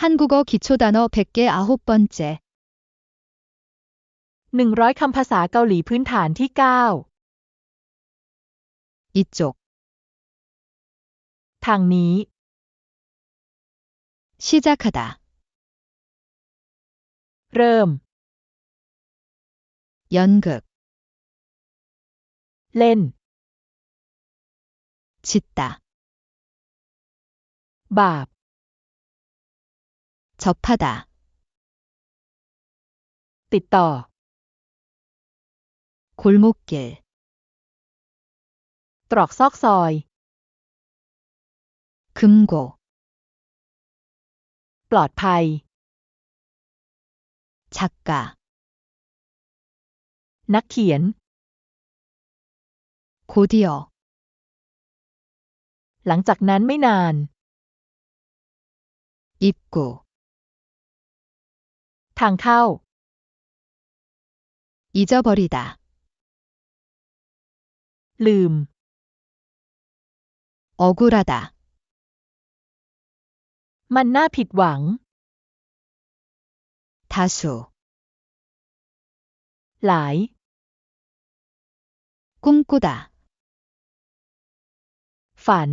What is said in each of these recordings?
한국어 기초단어 100개 아홉 번째. หนึ่งร้อยคำภาษาเกาหลีพื้นฐานที่เก้า 이쪽, ทางนี้ 시작하다, เริ่ม 연극, เล่น 짓다, บาป 접하다, ติดต่อ 골목길, ตรอกซอกซอย 금고, ปลอดภัย 작가, นักเขียน 곧이어, หลังจากนั้นไม่นาน 입구, ทางเข้า 잊어버리다, ลืม 억울하다, มันน่าผิดหวัง 다수, หลาย 꿈꾸다, ฝัน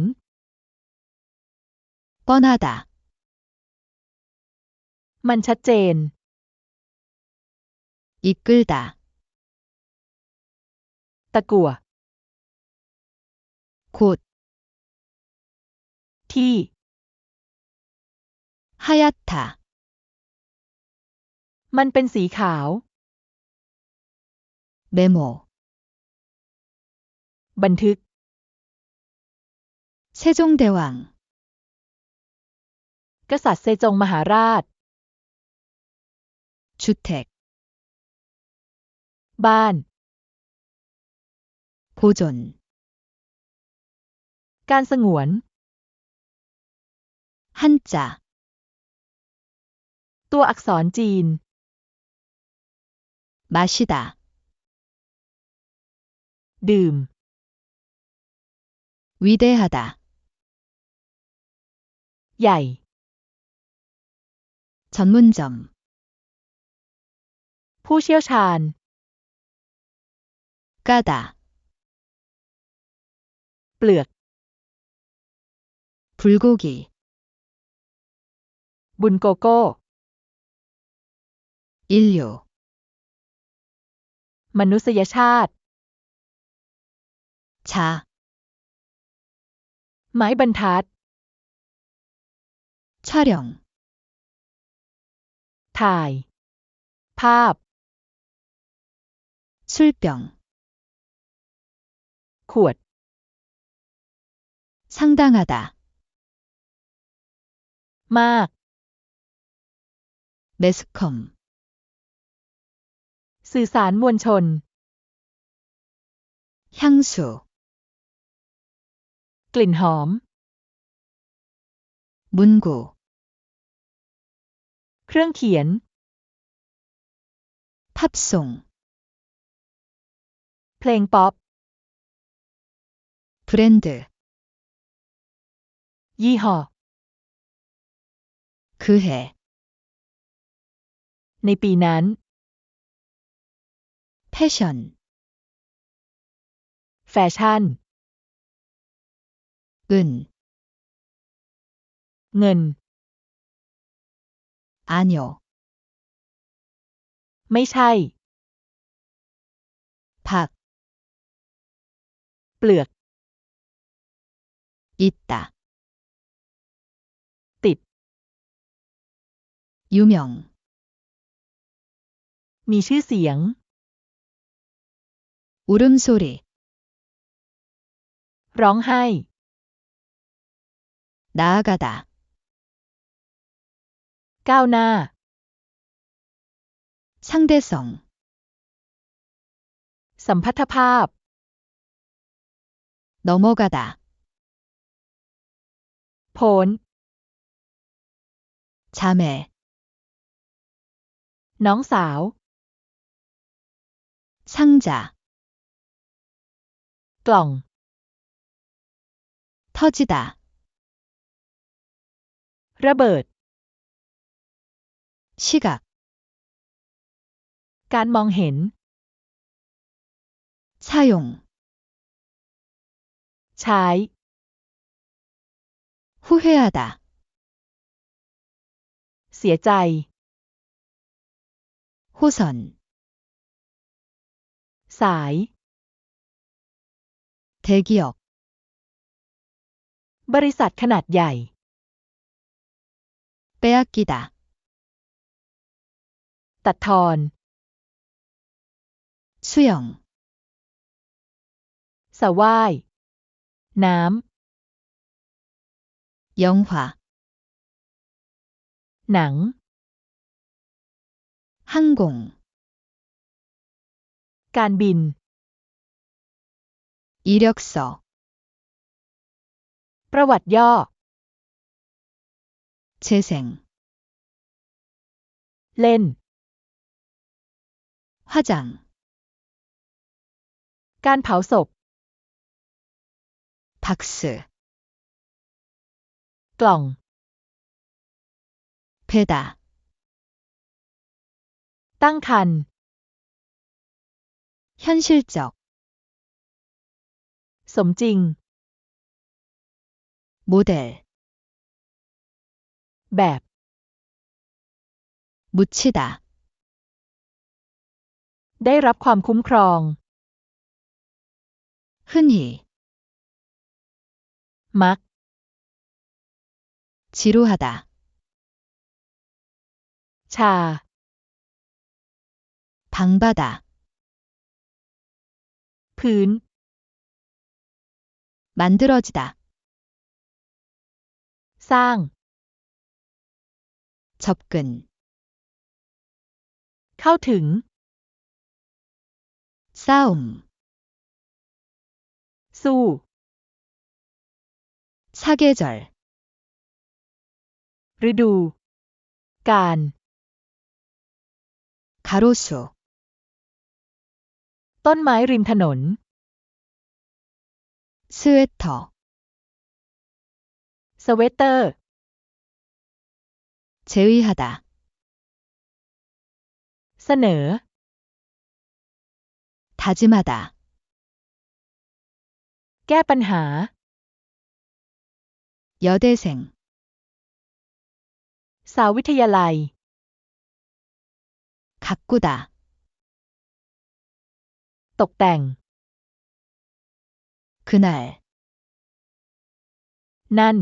뻔하다, มันชัดเจน 이끌다, ตะกั่ว 곧, ที่ 하얗다, มันเป็นสีขาว 메모, บันทึก 세종대왕, กษัตริย์เซจงมหาราช 주택, 만. 보존. 깐승원. 한자. 또 악선 지인. 마시다. 늠 위대하다. 야이. 전문점. 포시어산 까다. 뿔 불고기. 문꼬꼬 인류. 마누스야 샷 자, 마이 반탓 촬영. 타이 팝 술병. ขวด 상당하다, มาก 매스컴, สื่อสารมวลชน 향수, กลิ่นหอม 문구, เครื่องเขียน 팝송, เพลงป๊อป 브랜드, ยี่ห้อ 그해, ในปีนั้น 패션, แฟชั่น 은, เงิน 아뇨, ไม่ใช่ 박, เปลือก 있다, ติด 유명, มีชื่อเสียง 울음소리, ร้องไห้ 나아가다, ก้าวหน้า 상대성, สัมพัทธภาพ 넘어가다, โพ้น 자매, น้องสาว 상자, กล่อง 터지다, ระเบิด 시각, การมองเห็น 사용, ใช้ 후회하다, เสียใจ 호선, สาย 대기업, บริษัทขนาดใหญ่ 빼앗기다, ตัดทอน 수영, สะว่าย น้ 영화, ำ หนัง 항공, การบิน 이력서, ประวัติย่อ 재생, เล่น 화장, การเผาศพ 박스, กล่อง 배다, ตั้งคัน 현실적, สมจริง 모델, แบบ 묻히다, ได้รับความคุ้มครอง 흔히, มัก 지루하다, ชา 방바다, พื้น 만들어지다, สร้าง 접근, เข้าถึง 싸움, สู้ 사계절, ฤดู การ 가로수, ต้นไม้ริมถนน 스웨터, สเวตเตอร์ 제의하다, เสนอ 다짐하다, แก้ปัญหา 여대생, สาววิทยาลัย 가꾸다, ตกแต่ง 그날, นั่น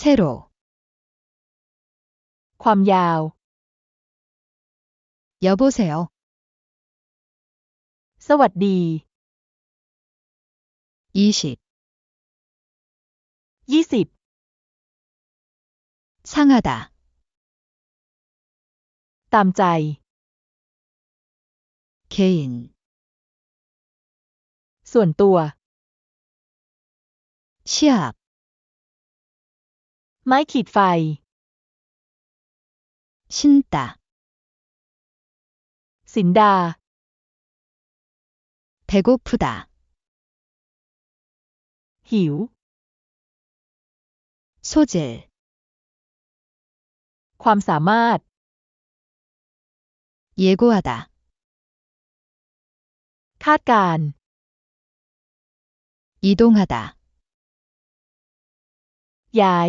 새로, ความยาว 여보세요, สวัสดี 20, ยี่สิบ 상하다, ตามใจ 개인, ส่วนตัว 시합, ไม้ขีดไฟ 신다, สินดา 배고프다, หิว 소질, ความสามารถ 예고하다, คาดการ 이동하다, ย้าย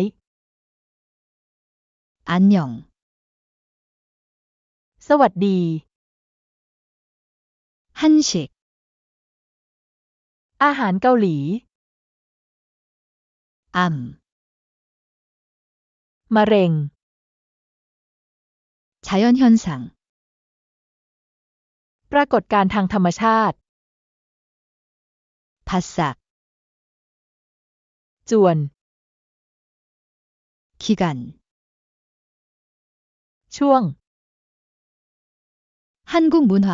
안녕, สวัสดี 한식, อาหารเกาหลี 암, มะเร็ง 자연현상, ปรากฏการณ์ทางธรรมชาติ 바싹, จวน 기간, ช่วง 한국 문화,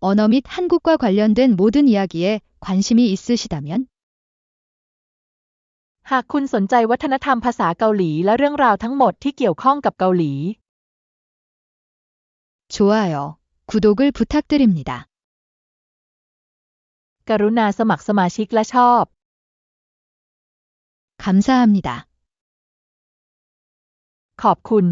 언어 및 한국과 관련된 모든 이야기에 관심이 있으시다면 หากคุณสนใจวัฒนธรรมภาษาเกาหลีและเรื่องราวทั้งหมดที่เกี่ยวข้องกับเกาหลี 좋아요, 구독을 부탁드립니다. กรุณาสมัครสมาชิกและชอบ 감사합니다. ขอบคุณ